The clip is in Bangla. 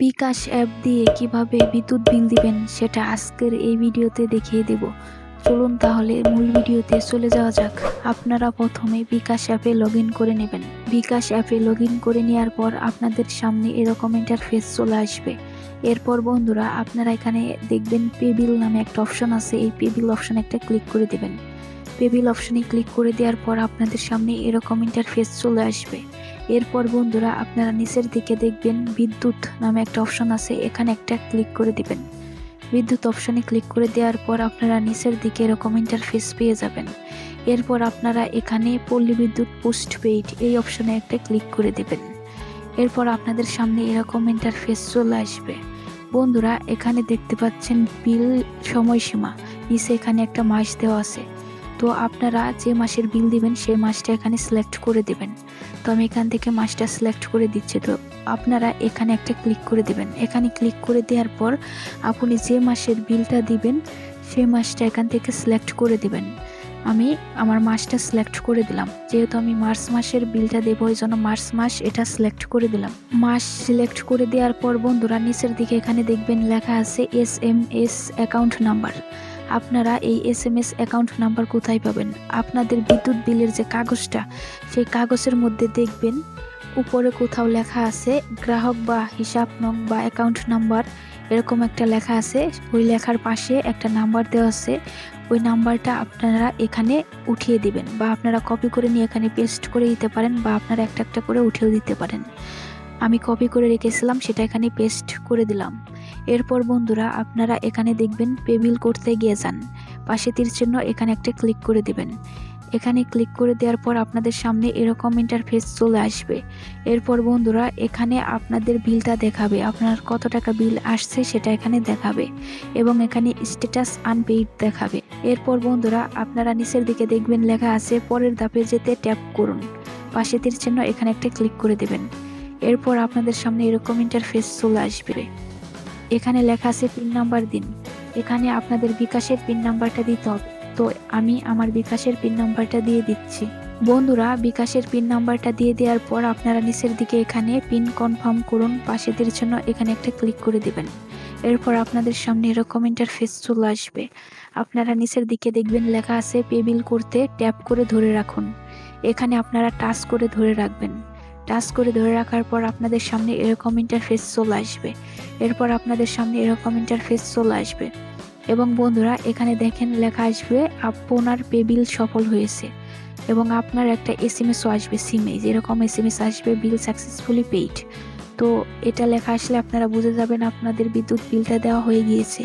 বিকাশ অ্যাপ দিয়ে কীভাবে বিদ্যুৎ বিল দিবেন সেটা আজকের এই ভিডিওতে দেখিয়ে দেব। চলুন তাহলে মূল ভিডিওতে চলে যাওয়া যাক। আপনারা প্রথমে বিকাশ অ্যাপে লগ করে নেবেন। বিকাশ অ্যাপে লগ করে নেওয়ার পর আপনাদের সামনে এরকম ইন্টারফেস চলে আসবে। এরপর বন্ধুরা, আপনারা এখানে দেখবেন পে বিল নামে একটা অপশন আছে। এই পে বিল অপশন একটা ক্লিক করে দেবেন। পে বিল অপশনে ক্লিক করে দেওয়ার পর আপনাদের সামনে এরকম ইন্টারফেস চলে আসবে। এরপর বন্ধুরা আপনারা নিচের দিকে দেখবেন বিদ্যুৎ নামে একটা অপশন আছে, এখানে একটা ক্লিক করে দিবেন। বিদ্যুৎ অপশনে ক্লিক করে দেওয়ার পর আপনারা নিচের দিকে এরকম ইন্টারফেস পেয়ে যাবেন। এরপর আপনারা এখানে পল্লী বিদ্যুৎ পোস্ট পেইড এই অপশনে একটা ক্লিক করে দেবেন। এরপর আপনাদের সামনে এরকম ইন্টারফেস চলে আসবে। বন্ধুরা, এখানে দেখতে পাচ্ছেন বিল সময়সীমা। নিচে এখানে একটা মাস দেওয়া আছে। তো আপনারা যে মাসের বিল দিবেন, সেই মাসটা এখানে সিলেক্ট করে দেবেন। তো আমি এখান থেকে মাসটা সিলেক্ট করে দিচ্ছি। তো আপনারা এখানে একটা ক্লিক করে দেবেন। এখানে ক্লিক করে দেওয়ার পর আপনি যে মাসের বিলটা দিবেন, সেই মাসটা এখান থেকে সিলেক্ট করে দেবেন। আমি আমার মাসটা সিলেক্ট করে দিলাম। যেহেতু আমি মার্চ মাসের বিলটা দেবো, ওই জন্য মার্চ মাস এটা সিলেক্ট করে দিলাম। মাস সিলেক্ট করে দেওয়ার পর বন্ধুরা, নিচের দিকে এখানে দেখবেন লেখা আছে S M S account number আপনারা এই S M S account number কোথায় পাবেন? আপনাদের বিদ্যুৎ বিলের যে কাগজটা, সেই কাগজের মধ্যে দেখবেন, উপরে কোথাও লেখা আছে, গ্রাহক বা হিসাব নং বা অ্যাকাউন্ট নাম্বার এরকম একটা লেখা আছে, ওই লেখার পাশে একটা নাম্বার দেওয়া আছে, ওই নাম্বারটা আপনারা এখানে উঠিয়ে দিবেন বা আপনারা কপি করে নিয়ে এখানে পেস্ট করে দিতে পারেন বা আপনারা একটা একটা করে উঠেও দিতে পারেন। আমি কপি করে রেখেছিলাম, সেটা এখানে পেস্ট করে দিলাম। এরপর বন্ধুরা আপনারা এখানে দেখবেন পেবিল করতে গিয়ে যান। পাশে তীর চিহ্ন এখানে একটা ক্লিক করে দিবেন। এখানে ক্লিক করে দেওয়ার পর আপনাদের সামনে এরকম ইন্টারফেস চলে আসবে। এরপর বন্ধুরা এখানে আপনাদের বিলটা দেখাবে। আপনার কত টাকা বিল আসছে সেটা এখানে দেখাবে এবং এখানে স্ট্যাটাস আনপেইড দেখাবে। এরপর বন্ধুরা আপনারা নিচের দিকে দেখবেন লেখা আছে, পরের ধাপে যেতে ট্যাপ করুন। পাশে তীর চিহ্ন এখানে একটা ক্লিক করে দেবেন। এরপর আপনাদের সামনে এরকম ইন্টারফেস চলে আসবে। এখানে লেখা আছে পিন নাম্বার দিন। এখানে আপনাদের বিকাশের পিন নাম্বারটা দিতে হবে। তো আমি আমার বিকাশের পিন নাম্বারটা দিয়ে দিচ্ছি। বন্ধুরা, বিকাশের পিন নাম্বারটা দিয়ে দেওয়ার পর আপনারা নিচের দিকে এখানে পিন কনফার্ম করুন পাশেদের জন্য এখানে একটা ক্লিক করে দিবেন। এরপর আপনাদের সামনে এরকম ইন্টারফেস চলে আসবে। আপনারা নিচের দিকে দেখবেন লেখা আছে পেবিল করতে ট্যাপ করে ধরে রাখুন। এখানে আপনারা টাচ করে ধরে রাখবেন। টাচ করে ধরে রাখার পর আপনাদের সামনে এরকম ইন্টারফেস চলে আসবে। এরপর আপনাদের সামনে এরকম ইন্টারফেস চলে আসবে। এবং বন্ধুরা, এখানে দেখেন লেখা আসবে, আপনার পে বিল সফল হয়েছে। এবং আপনার একটা এস এম এসও আসবে সিমে যেরকম এস এম এস আসবে বিল সাকসেসফুলি পেইড তো এটা লেখা আসলে আপনারা বুঝে যাবেন, আপনাদের বিদ্যুৎ বিলটা দেওয়া হয়ে গিয়েছে।